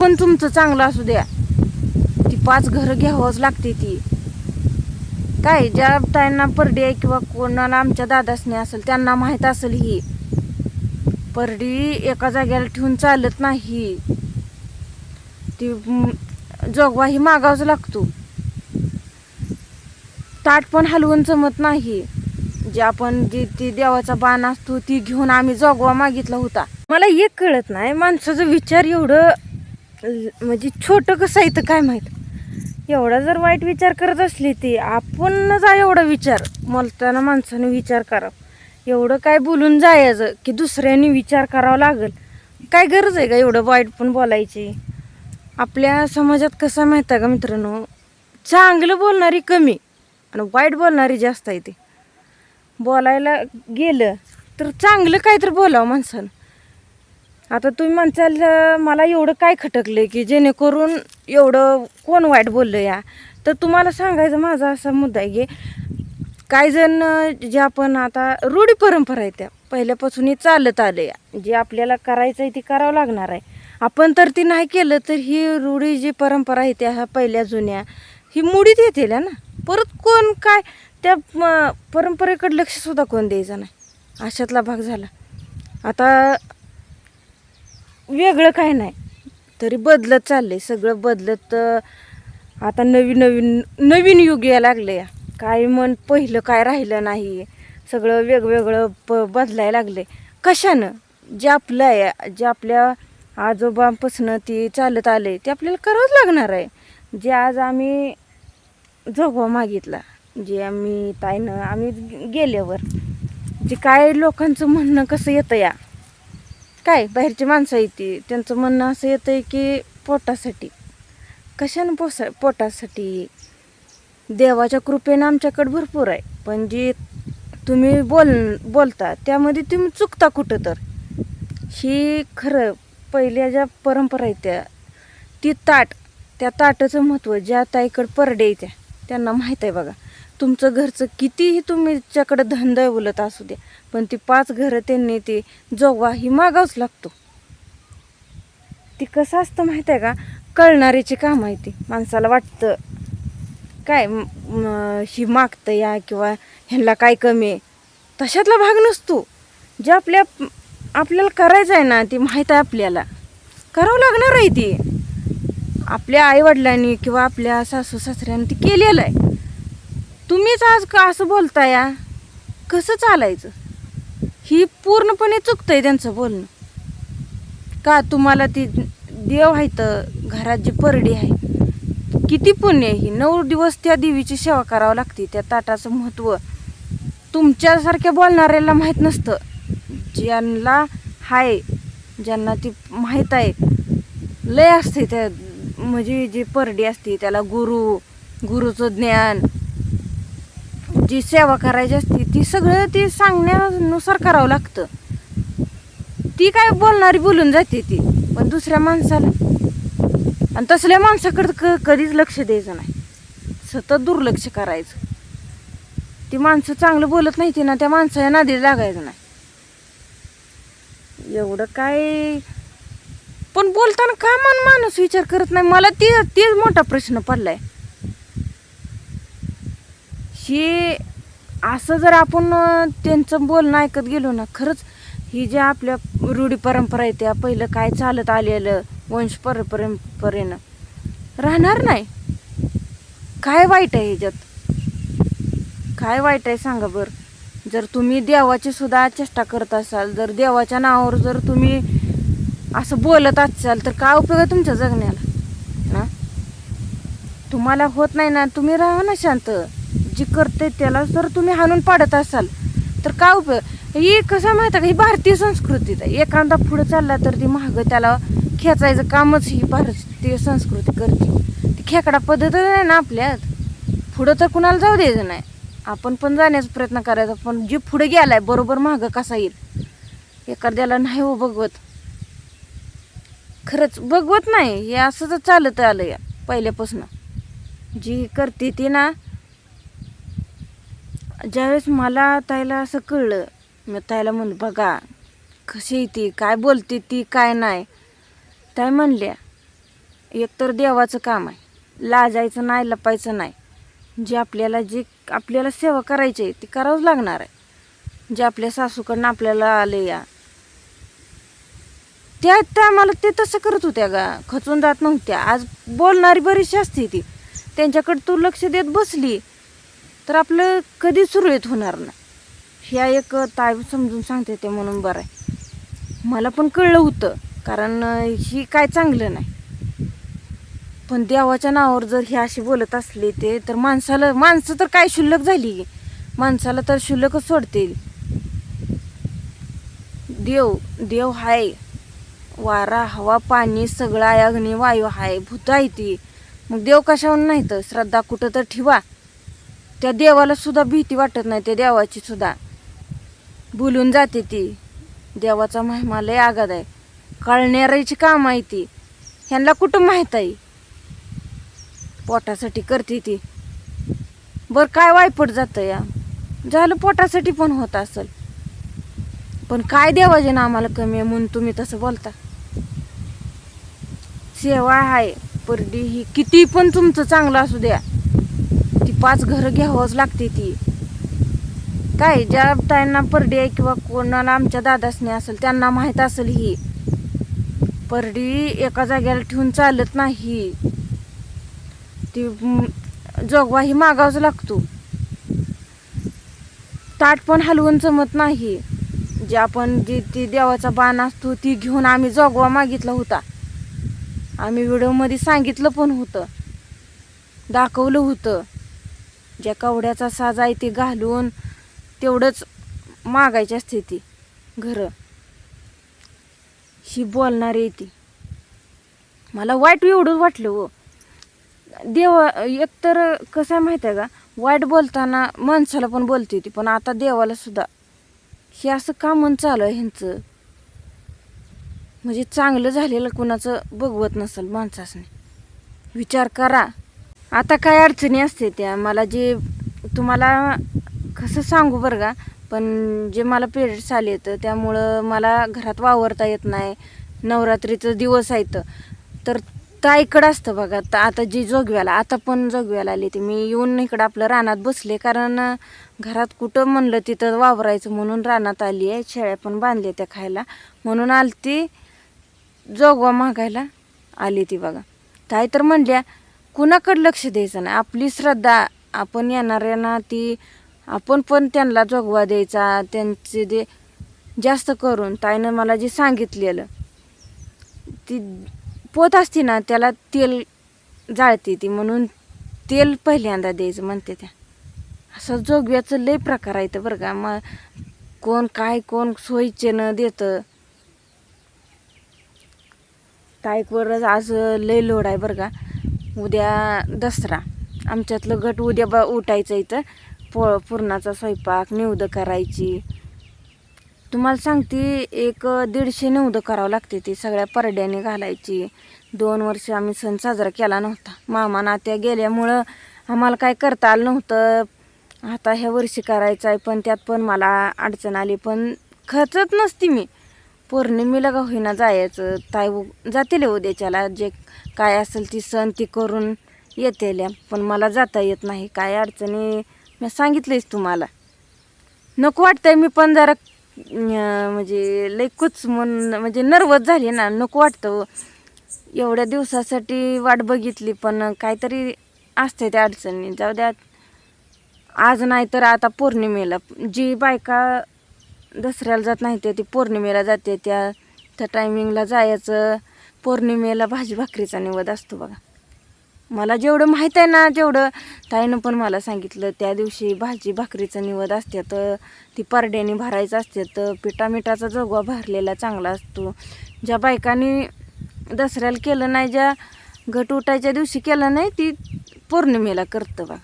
पण तुमचं चांगलं असू द्या. ती पाच घरं घ्यावंच लागते ती. काय ज्या ताईंना परडी आहे किंवा कोणाला आमच्या दादासने असेल त्यांना माहीत असेल ही. परडी एका जाग्याला ठेवून चालत नाही. ती जोगवाही जोगवा ही मागावच लागतो. ताट पण हलवून जमत नाही. जे आपण जी ती देवाचा बाण असतो ती घेऊन आम्ही जोगवा मागितला होता. मला एक कळत नाही माणसाचा विचार एवढं म्हणजे छोटं कसं आहे तर काय माहीत? एवढा जर वाईट विचार करत असली ती आपण जा एवढा विचार. बोलताना माणसाने विचार करावा. एवढं काय बोलून जायचं की दुसऱ्याने विचार करावा लागेल? काय गरज आहे का एवढं वाईट पण बोलायची? आपल्या समाजात कसं माहीत आहे का मित्रांनो? चांगलं बोलणारी कमी आणि वाईट बोलणारी जास्त आहे ते. बोलायला गेलं तर चांगलं काहीतरी बोलावं माणसानं. आता तुम्ही म्हणसाल मला एवढं काय खटकलं की जेणेकरून एवढं कोण वाईट बोललं या? तर तुम्हाला सांगायचं माझा असा मुद्दा आहे की काही जण जे आपण आता रूढी परंपरा आहे त्या पहिल्यापासून हे चालत आलं या. जे आपल्याला करायचं आहे ती करावं लागणार आहे. आपण तर ती नाही केलं तर ही रूढी जी परंपरा आहे त्या ह्या पहिल्या जुन्या ही मुडीत येतील ना? परत कोण काय? त्या परंपरेकडे लक्षसुद्धा कोण द्यायचं नाही? अशातला भाग झाला. आता वेगळं काय नाही. तरी बदलत चाललंय सगळं बदलत आता नवीन नवीन नवीन युग यायला लागलं या काय मन पहिलं काय राहिलं नाही. सगळं वेगवेगळं प बदलायला आहे कशानं? जे आपलं आहे जे आपल्या आजोबांपासून ती चालत आले ते आपल्याला करावंच लागणार आहे. जे आज आम्ही जोगवा मागितला जे आम्ही ताईनं आम्ही गेल्यावर. जे काय लोकांचं म्हणणं कसं येतं या? काय बाहेरची माणसं येते त्यांचं म्हणणं असं येतं आहे की पोटासाठी. कशानं पोसा पोटासाठी? देवाच्या कृपेनं आमच्याकडे भरपूर आहे. पण जे तुम्ही बोल बोलता त्यामध्ये तुम्ही चुकता कुठं तर. ही खरं पहिल्या ज्या परंपरा आहेत त्या ती ताट त्या ताटाचं महत्त्व ज्या ताईकडं परडे त्या त्यांना माहीत आहे बघा. तुमचं घरचं कितीही तुमच्याकडं धंदा बोलत असू द्या पण ती पाच घरं त्यांनी ते जोगवा ही मागावच लागतो. ती कसं असतं माहीत आहे का? कळणारीची काम आहे ती. माणसाला वाटतं काय ही मागतं या किंवा ह्यांना काय कमी आहे? तशातला भाग नसतो. जे आपल्या आपल्याला करायचं आहे ना ती माहीत आहे आपल्याला. करावं लागणार आहे ती. आपल्या आईवडिलांनी किंवा आपल्या सासू सासऱ्यांनी ती केलेलं आहे. तुम्हीच आज का असं बोलताय? कसं चालायचं? ही पूर्णपणे चुकतं आहे त्यांचं बोलणं. का तुम्हाला ती देव आहे तर घरात जी परडी आहे किती पुण्य आहे ही. नऊ दिवस त्या देवीची सेवा करावं लागते. त्या ताटाचं महत्त्व तुमच्यासारख्या बोलणाऱ्याला माहीत नसतं. ज्यांना हाय ज्यांना ती माहीत आहे लय असते त्या म्हणजे जी परडी असते त्याला गुरु गुरुचं ज्ञान जी सेवा करायची असते ती सगळं ती सांगण्यानुसार करावं लागतं. ती काय बोलणारी बोलून जाते ती पण दुसऱ्या माणसाला. आणि तसल्या माणसाकडं क कधीच लक्ष द्यायचं नाही. सतत दुर्लक्ष करायचं. ती माणसं चांगलं बोलत नाही ती ना त्या माणसाला नादी लागायचं नाही. एवढं काय? पण बोलताना का मन माणूस विचार करत नाही? मला ती तेच मोठा प्रश्न पडलाय. हे असं जर आपण त्यांचं बोलणं ऐकत गेलो ना खरंच ही ज्या आपल्या रूढी परंपरा आहे त्या पहिलं काय चालत आलेलं वंश परंपरेनं राहणार नाही. काय वाईट आहे ह्याच्यात? काय वाईट आहे सांगा बरं? जर तुम्ही देवाची सुद्धा चेष्टा करत असाल जर देवाच्या नावावर जर तुम्ही असं बोलत असाल तर काय उपयोग आहे तुमच्या जगण्याला? ना तुम्हाला होत नाही ना तुम्ही राहा ना शांत. जी करते त्याला जर तुम्ही हाणून पाडत असाल तर काय उपयोग? ही कसं माहिती आहे का? ही भारतीय संस्कृतीत आहे. एखादा पुढं चालला तर ती महाग त्याला खेचायचं कामच ही भारतीय संस्कृती करते. ती खेकडा पद्धत आहे ना आपल्यात. पुढं तर कुणाला जाऊ द्यायचं नाही. आपण पण जाण्याचा प्रयत्न करायचा पण जे पुढे गेलाय बरोबर महाग कसा येईल? एखाद्याला नाही हो बघवत. खरंच बघवत नाही. हे असं तर चालत आलं या पहिल्यापासून. जी करते ती ना ज्यावेळेस मला ताईला असं कळलं मी ताईला म्हणलं बघा कशी आहे ती? काय बोलते ती? काय नाही? ताई म्हणल्या एकतर देवाचं काम आहे. लाजायचं नाही लपायचं नाही. जे आपल्याला जे आपल्याला सेवा करायची आहे ती करावंच लागणार आहे. जे आपल्या सासूकडनं आपल्याला आले या. त्या टायमाला ते तसं करत होत्या गा. खचून जात नव्हत्या. आज बोलणारी बरीचशी असते ती. त्यांच्याकडे तू लक्ष देत बसली. तर आपलं कधी सुरळीत होणार नाही. ह्या एक ताई समजून सांगते ते म्हणून बरं आहे. मला पण कळलं होतं कारण ही काय चांगलं नाही. पण देवाच्या नावावर जर हे अशी बोलत असले ते तर माणसाला माणसं तर काय शुल्लक झाली? माणसाला तर शुल्लकच सोडतील. देव देव हाय. वारा हवा पाणी सगळं आहे अग्नी वायू हाय भूत आहे ती. मग देव कशावर नाही तर? श्रद्धा कुठं तर ठेवा. त्या देवाला सुद्धा भीती वाटत नाही त्या देवाची सुद्धा. बोलून जाते ती देवाचा महिमा लय आगाद आहे. कळणाऱ्याची काम आहे ती. ह्यांना कुठं माहीत आहे? पोटासाठी करते ती. बरं काय वायपट जातं या? झालं पोटासाठी पण होत असेल. पण काय देवाचे ना आम्हाला कमी आहे म्हणून तुम्ही तसं बोलता? सेवा आहे परडी ही किती पण तुमचं चांगलं असू द्या. पाच घरं घ्यावंच लागते ती. काय ज्या ताईंना परडी आहे किंवा कोणाला आमच्या दादासने असेल त्यांना माहीत असेल ही. परडी एका जाग्याला ठेवून चालत नाही. ती जोगवाही जोगवा ही मागावच लागतो. ताट पण हलवून जमत नाही. जे आपण जी ती देवाचा बाण असतो ती घेऊन आम्ही जोगवा मागितला होता. आम्ही व्हिडिओमध्ये सांगितलं पण होतं. दाखवलं होतं. ज्या कवड्याचा साज आहे ते घालून तेवढंच मागायची असते ती घरं. ही बोलणारी ती. मला वाईट एवढंच वाटलं हो. देव एकतर कसं आहे माहिती आहे का? वाईट बोलताना माणसाला पण बोलते ती पण आता देवाला सुद्धा. हे असं का मन चालू आहे ह्यांचं? म्हणजे चांगलं झालेलं कुणाचं बघवत नसेल माणसासने. विचार करा. आता काय अडचणी असते त्या मला जे तुम्हाला कसं सांगू बरं का पण जे मला पिरियड्स आले आहेत त्यामुळं मला घरात वावरता येत नाही नवरात्रीचं दिवस आहेत. तर ताईकडं असतं बघा तर आता जी जोगव्याला आता पण जोगव्याला आली ती. मी येऊन इकडं आपलं रानात बसले कारण घरात कुठं म्हणलं तिथं वावरायचं म्हणून रानात आली आहे शेळ्या पण बांधल्या त्या खायला. म्हणून आली ती जोगवा मागायला आली ती बघा. ताई तर म्हणल्या कुणाकडं लक्ष द्यायचं नाही? आपली श्रद्धा आपण येणाऱ्यांना ती आपण पण त्यांना जोगवा द्यायचा त्यांचे दे जास्त करून ताईनं मला जे सांगितलेलं ती पोत असते ना त्याला तेल जाळते ती म्हणून तेल पहिल्यांदा द्यायचं म्हणते त्या. असं जोगव्याचं लय प्रकार आहे तर बरं का. मग कोण काय कोण सोयीचेनं देतं. ताईकवरच आज लय लोड आहे बरं का. उद्या दसरा. आमच्यातलं गट उद्या ब उठायचं इथं. पो पुरणाचा स्वयंपाक निवद करायची. तुम्हाला सांगते एक दीडशे निवद करावं लागते ती सगळ्या परड्याने घालायची. दोन वर्ष आम्ही सण साजरा केला नव्हता. मामा नात्या गेल्यामुळं आम्हाला काय करता आलं नव्हतं. आता ह्या वर्षी करायचं आहे पण त्यात पण मला अडचण आली. पण खचत नसती मी. पौर्णिमेला का होईना जायचं? ताई जातील हो उद्याच्याला. जे काय असेल ती सण ती करून येतेल्या. पण मला जाता येत नाही. काय अडचणी? मी सांगितलीच तुम्हाला. नको वाटतंय मी पण जरा म्हणजे लई मन म्हणजे नर्वस झाली ना. नको वाटतं हो. एवढ्या दिवसासाठी वाट बघितली पण काहीतरी असते त्या अडचणी. जाऊ द्या. आज नाही तर आता पौर्णिमेला. जी बायका दसऱ्याला जात नाही ते ती पौर्णिमेला जाते. त्या त्या टायमिंगला जायचं. पौर्णिमेला भाजी भाकरीचा निवद असतो बघा. मला जेवढं माहीत आहे ना जेवढं ताईनं पण मला सांगितलं. त्या दिवशी भाजी भाकरीचा निवद असते तर ती परड्याने भरायचं असते तर पिठा मिठाचा जोगवा भरलेला चांगला असतो. ज्या बायकांनी दसऱ्याला केलं नाही ज्या घट उठायच्या दिवशी केलं नाही ती पौर्णिमेला करतं बघा.